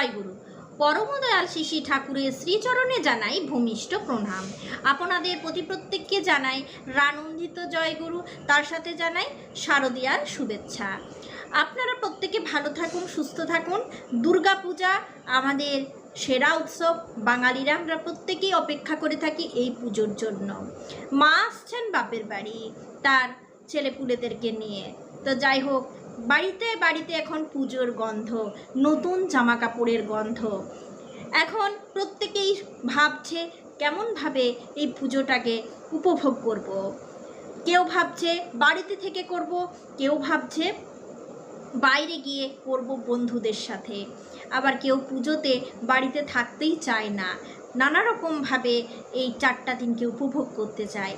জয়গুরু। পরমদয়াল শিশি ঠাকুরের শ্রীচরণে জানাই ভূমিষ্ঠ প্রণাম। আপনাদের প্রতি প্রত্যেককে জানাই রানন্দিত জয়গুরু, তার সাথে জানাই শারদীয়ার শুভেচ্ছা। আপনারা প্রত্যেকে ভালো থাকুন, সুস্থ থাকুন। দুর্গাপূজা আমাদের সেরা উৎসব, বাঙালিরা আমরা প্রত্যেকেই অপেক্ষা করে থাকি এই পুজোর জন্য। মা আসছেন বাপের বাড়ি, তার ছেলেপুলেদেরকে নিয়ে। তো যাই হোক বাড়িতে বাড়িতে এখন পুজোর গন্ধ, নতুন জামা কাপড়ের গন্ধ। এখন প্রত্যেকেই ভাবছে, কেমনভাবে এই পুজোটাকে উপভোগ করব। কেউ ভাবছে বাড়িতে থেকে করব, কেউ ভাবছে বাইরে গিয়ে করব বন্ধুদের সাথে। আবার কেউ পুজোতে বাড়িতে থাকতেই চায় না। নানা রকমভাবে এই চারটা দিনকে উপভোগ করতে চায়।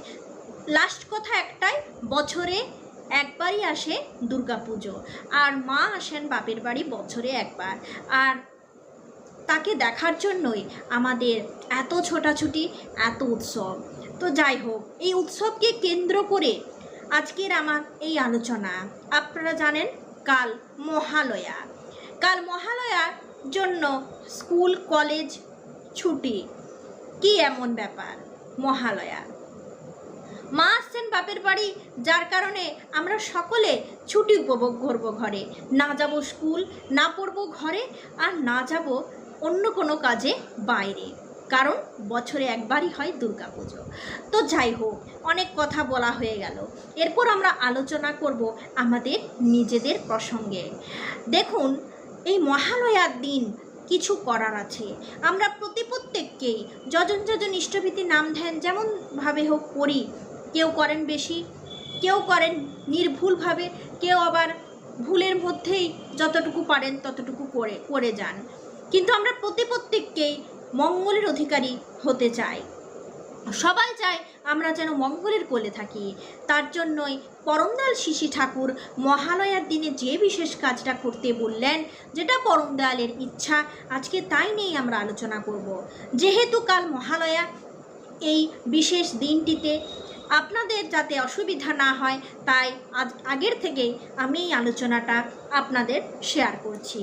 লাস্ট কথা একটাই, বছরে একবারই আসে দুর্গাপুজো। আর মা আসেন বাপের বাড়ি বছরে একবার। আর তাকে দেখার জন্যই আমাদের এত ছোটাছুটি, এত উৎসব। তো যাই হোক, এই উৎসবকে কেন্দ্র করে আজকের আমার এই আলোচনা। আপনারা জানেন কাল মহালয়া। কাল মহালয়ার জন্য স্কুল, কলেজ ছুটি। কি এমন ব্যাপার? মহালয়া। মা আসছেন বাপের বাড়ি, যার কারণে আমরা সকলে ছুটি উপভোগ করব ঘরে। না যাব স্কুল, না পড়ব ঘরে, আর না যাব অন্য কোনো কাজে বাইরে। কারণ বছরে একবারই হয় দুর্গাপুজো। তো যাই হোক, অনেক কথা বলা হয়ে গেল। এরপর আমরা আলোচনা করব আমাদের নিজেদের প্রসঙ্গে। দেখুন, এই মহালয়ার দিন কিছু করার আছে। আমরা প্রতি প্রত্যেককেই যজন যজন ইষ্টভীতি নাম ধ্যান যেমনভাবে হোক করি কেউ করেন বেশি, কেউ করেন নির্ভুলভাবে, কেউ আবার ভুলের মধ্যেই যতটুকু পারেন ততটুকু করে করে যান। কিন্তু আমরা প্রতি প্রত্যেককেই মঙ্গলের অধিকারী হতে চাই। সবাই চায় আমরা যেন মঙ্গলের কোলে থাকি। তার জন্যই পরমদাল শিশি ঠাকুর মহালয়ার দিনে যে বিশেষ কাজটা করতে বললেন, যেটা পরমদয়ালের ইচ্ছা, আজকে তাই নিয়েই আমরা আলোচনা করব। যেহেতু কাল মহালয়া, এই বিশেষ দিনটিতে আপনাদের যাতে অসুবিধা না হয়, তাই আজ আগের থেকেই আমি এই আলোচনাটা আপনাদের শেয়ার করছি।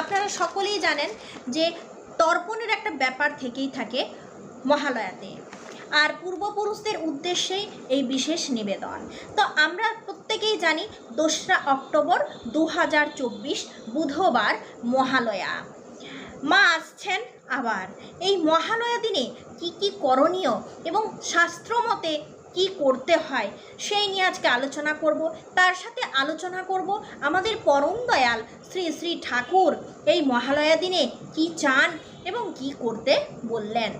আপনারা সকলেই জানেন যে তর্পণের একটা ব্যাপার থেকেই থাকে মহালয়াতে। আর পূর্বপুরুষদের উদ্দেশ্যেই এই বিশেষ নিবেদন। তো আমরা প্রত্যেকেই জানি দোসরা অক্টোবর দু হাজার চব্বিশ বুধবার মহালয়া। মা আসছেন আবার। এই মহালয়া দিনে কি কি করণীয় এবং শাস্ত্র মতে কি করতে হয়, সেই নিয়ে আজকে আলোচনা করব। তার সাথে আলোচনা করব আমাদের পরম দয়াল শ্রী শ্রী ঠাকুর। এই মহালয়া দিনে কি চান এবং কি করতে বললেন?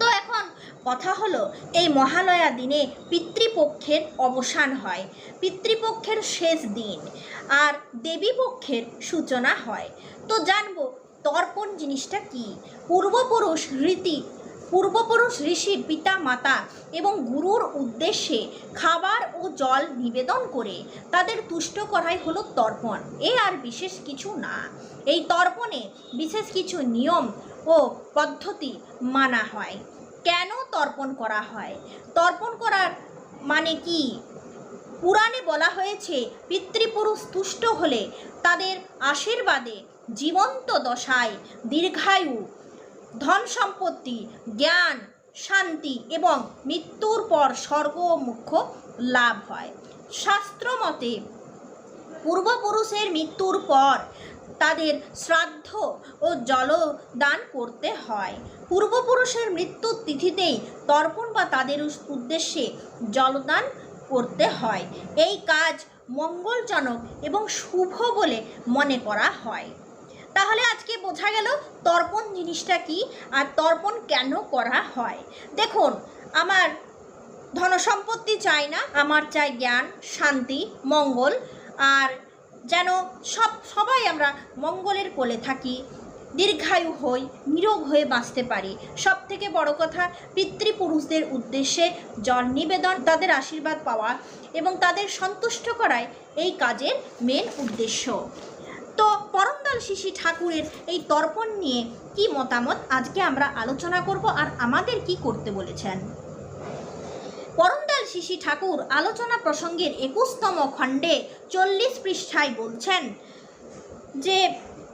তো এখন কথা হলো, এই মহালয়া দিনে পিতৃপক্ষের অবসান হয়, পিতৃপক্ষের শেষ দিন, আর দেবীপক্ষের সূচনা হয়। তো জানব তর্পণ জিনিসটা কি? পূর্বপুরুষ রীতি, পূর্বপুরুষ ঋষির পিতা মাতা এবং গুরুর উদ্দেশ্যে খাবার ও জল নিবেদন করে তাদের তুষ্ট করাই হলো তর্পণ। এ আর বিশেষ কিছু না। এই তর্পণে বিশেষ কিছু নিয়ম ও পদ্ধতি মানা হয়। কেন তর্পণ করা হয়? তর্পণ করার মানে কি? পুরাণে বলা হয়েছে, পিতৃপুরুষ তুষ্ট হলে তাদের আশীর্বাদে জীবন্ত দশায় দীর্ঘায়ু ধন সম্পত্তি জ্ঞান, শান্তি এবং মৃত্যুর পর স্বর্গ মুখ্য লাভ হয়। শাস্ত্র মতে পূর্বপুরুষের মৃত্যুর পর তাদের শ্রাদ্ধ ও জলদান করতে হয়। পূর্বপুরুষের মৃত্যুর তিথিতেই তর্পণ বা তাদের উদ্দেশ্যে জলদান করতে হয়। এই কাজ মঙ্গলজনক এবং শুভ বলে মনে করা হয়। তাহলে আজকে বোঝা গেল তর্পণ জিনিসটা কি আর তর্পণ কেন করা হয়। দেখুন, আমার ধনসম্পত্তি চাই না, আমার চাই জ্ঞান, শান্তি, মঙ্গল, আর যেন সব, সবাই আমরা মঙ্গলের কোলে থাকি, দীর্ঘায়ু হই, নিরোগ হয়ে বাঁচতে পারি। সব থেকে বড় কথা, পিতৃপুরুষদের উদ্দেশ্যে জল নিবেদন, তাদের আশীর্বাদ পাওয়া এবং তাদের সন্তুষ্ট করাই এই কাজের মেন উদ্দেশ্য। তো পরমদল শিশি ঠাকুরের এই তর্পণ নিয়ে কি মতামত আজকে আমরা আলোচনা করব আর আমাদের কি করতে বলেছেন? পরমদয়াল শিশি ঠাকুর আলোচনা প্রসঙ্গের একুশতম খণ্ডে চল্লিশ পৃষ্ঠায় বলছেন যে,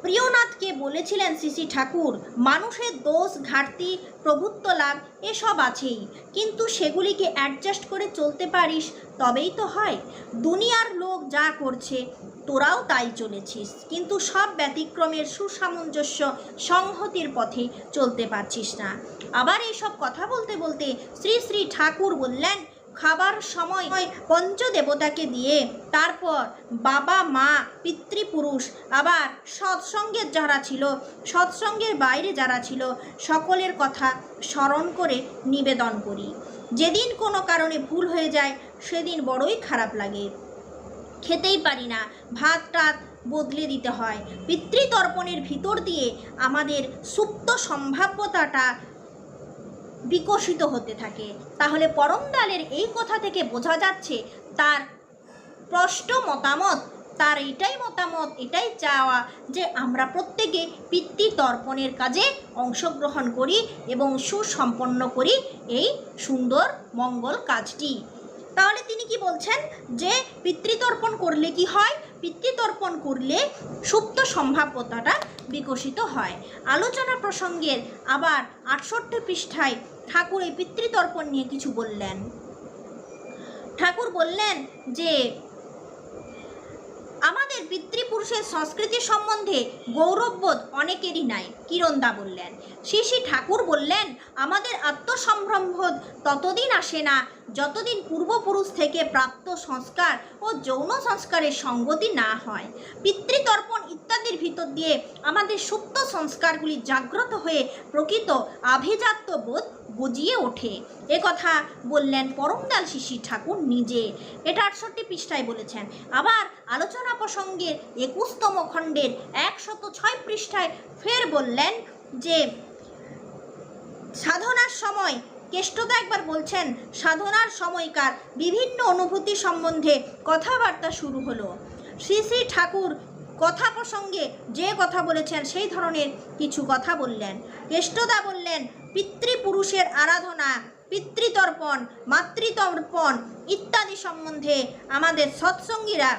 প্রিয়নাথকে বলেছিলেন শ্রী ঠাকুর, মানুষের দোষ, ঘাটতি, প্রভুত্ব লাভ এসব আছেই, কিন্তু সেগুলিকে অ্যাডজাস্ট করে চলতে পারিস, তবেই তো হয়। দুনিয়ার লোক যা করছে তোরাও তাই চলেছিস, কিন্তু সব ব্যতিক্রমের সুসামঞ্জস্য সংহতির পথে চলতে পারছিস না। আবার এইসব কথা বলতে বলতে শ্রী শ্রী ঠাকুর বললেন, খাবার সময় পঞ্চদেবতাকে দিয়ে তারপর বাবা, মা, পিতৃপুরুষ, আবার সৎসঙ্গের যারা ছিল, সৎসঙ্গের বাইরে যারা ছিল, সকলের কথা স্মরণ করে নিবেদন করি। যেদিন কোনো কারণে ভুল হয়ে যায়, সেদিন বড়ই খারাপ লাগে। খেতেই পারি না। ভাত টাত বদলে দিতে হয়। পিতৃতর্পণের ভিতর দিয়ে আমাদের সুপ্ত সম্ভাব্যতাটা বিকশিত হতে থাকে। তাহলে পরমদালের এই কথা থেকে বোঝা যাচ্ছে, তার স্পষ্ট মতামত, তার এটাই মতামত, এটাই চাওয়া যে আমরা প্রত্যেকে পিতৃতর্পণের কাজে অংশগ্রহণ করি এবং সুসম্পন্ন করি এই সুন্দর মঙ্গল কাজটি। তাহলে তিনি কি বলছেন? যে পিতৃতর্পণ করলে কি হয়? পিতৃতর্পণ করলে সুপ্ত সম্ভাব্যতাটা বিকশিত হয়। আলোচনা প্রসঙ্গের আবার আটষট্টি পৃষ্ঠায় ঠাকুর এই পিতৃতর্পণ নিয়ে কিছু বললেন। ঠাকুর বললেন যে আমাদের পিতৃপুরুষের সংস্কৃতি সম্বন্ধে গৌরববোধ অনেকেরই নাই, কিরণদা বললেন। শ্রী শ্রী ঠাকুর বললেন, আমাদের আত্মসম্ভ্রমবোধ ততদিন আসে না যতদিন পূর্বপুরুষ থেকে প্রাপ্ত সংস্কার ও যৌন সংস্কারের সঙ্গতি না হয়। পিতৃতর্পণ ইত্যাদির ভিতর দিয়ে আমাদের সুপ্ত সংস্কারগুলি জাগ্রত হয়ে প্রকৃত আভিজাত্য বোধ গজিয়ে ওঠে। এ কথা বললেন পরমদাল শিশি ঠাকুর নিজে। এটা আটষট্টি পৃষ্ঠায় বলেছেন। আবার আলোচনা প্রসঙ্গের একুশতম খণ্ডের একশত ছয় পৃষ্ঠায় ফের বললেন যে, সাধনার সময়, কেষ্টদা একবার বলছেন, সাধনার সময়কার বিভিন্ন অনুভূতি সম্বন্ধে কথাবার্তা শুরু হলো। শ্রী শ্রী ঠাকুর কথা প্রসঙ্গে যে কথা বলেছেন, সেই ধরনের কিছু কথা বললেন। কেষ্টদা বললেন পিতৃপুরুষের আরাধনা, পিতৃতর্পণ, মাতৃতর্পণ ইত্যাদি সম্বন্ধে আমাদের সৎসঙ্গীরা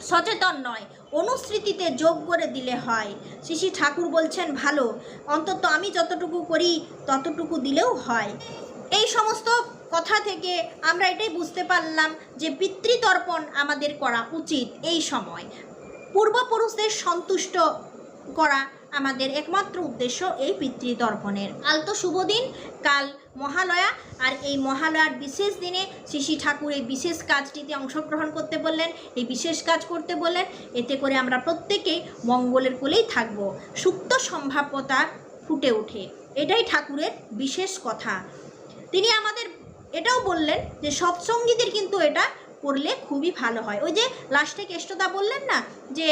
সচেতন নয়। অনুস্মৃতিতে যোগ করে দিলে হয়। শ্রী ঠাকুর বলছেন, ভালো, অন্তত আমি যতটুকু করি, ততটুকু দিলেও হয়। এই সমস্ত কথা থেকে আমরা এটাই বুঝতে পারলাম যে পিতৃতর্পণ আমাদের করা উচিত এই সময়। পূর্বপুরুষদের সন্তুষ্ট করা আমাদের একমাত্র উদ্দেশ্য এই পিতৃতর্পণের কাল তো শুভ দিন, কাল মহালয়া, আর এই মহালয়ার বিশেষ দিনে শ্রী ঠাকুর এই বিশেষ কাজটিতে অংশগ্রহণ করতে বললেন, এই বিশেষ কাজ করতে বললেন, এতে করে আমরা প্রত্যেকেই মঙ্গলের কোলেই থাকব। সুপ্ত সম্ভাব্যতা ফুটে ওঠে। এটাই ঠাকুরের বিশেষ কথা। তিনি আমাদের এটাও বললেন যে সৎসঙ্গীদের কিন্তু এটা করলে খুবই ভালো হয়। ওই যে লাস্টে কেষ্টদা বললেন না, যে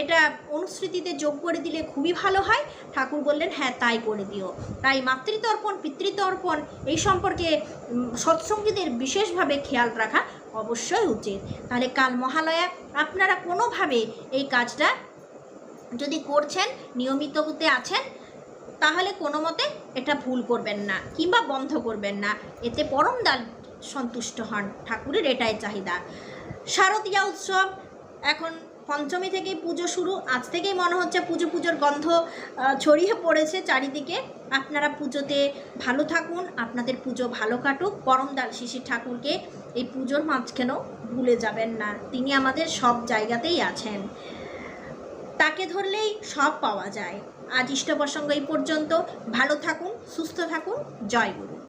এটা অনুস্মৃতিতে যোগ করে দিলে খুবই ভালো হয়। ঠাকুর বললেন হ্যাঁ তাই করে দিও। তাই মাতৃতর্পণ, পিতৃতর্পণ, এই সম্পর্কে সৎসঙ্গীদের বিশেষভাবে খেয়াল রাখা অবশ্যই উচিত। তাহলে কাল মহালয়া, আপনারা কোনোভাবে এই কাজটা যদি করছেন, নিয়মিততে আছেন, তাহলে কোনো মতে এটা ভুল করবেন না, কিংবা বন্ধ করবেন না। এতে পরম দাল সন্তুষ্ট হন ঠাকুরের, এটাই চাহিদা। শারদীয়া উৎসব এখন পঞ্চমী থেকেই পুজো শুরু। আজ থেকেই মনে হচ্ছে পুজো পুজোর গন্ধ ছড়িয়ে পড়েছে চারিদিকে। আপনারা পুজোতে ভালো থাকুন, আপনাদের পুজো ভালো কাটুক। পরমদাল শিশির ঠাকুরকে এই পুজোর মাঝখানেও ভুলে যাবেন না। তিনি আমাদের সব জায়গাতেই আছেন। তাকে ধরলেই সব পাওয়া যায়। আজ ইষ্ট প্রসঙ্গ এই পর্যন্ত। ভালো থাকুন, সুস্থ থাকুন। জয় গুরু।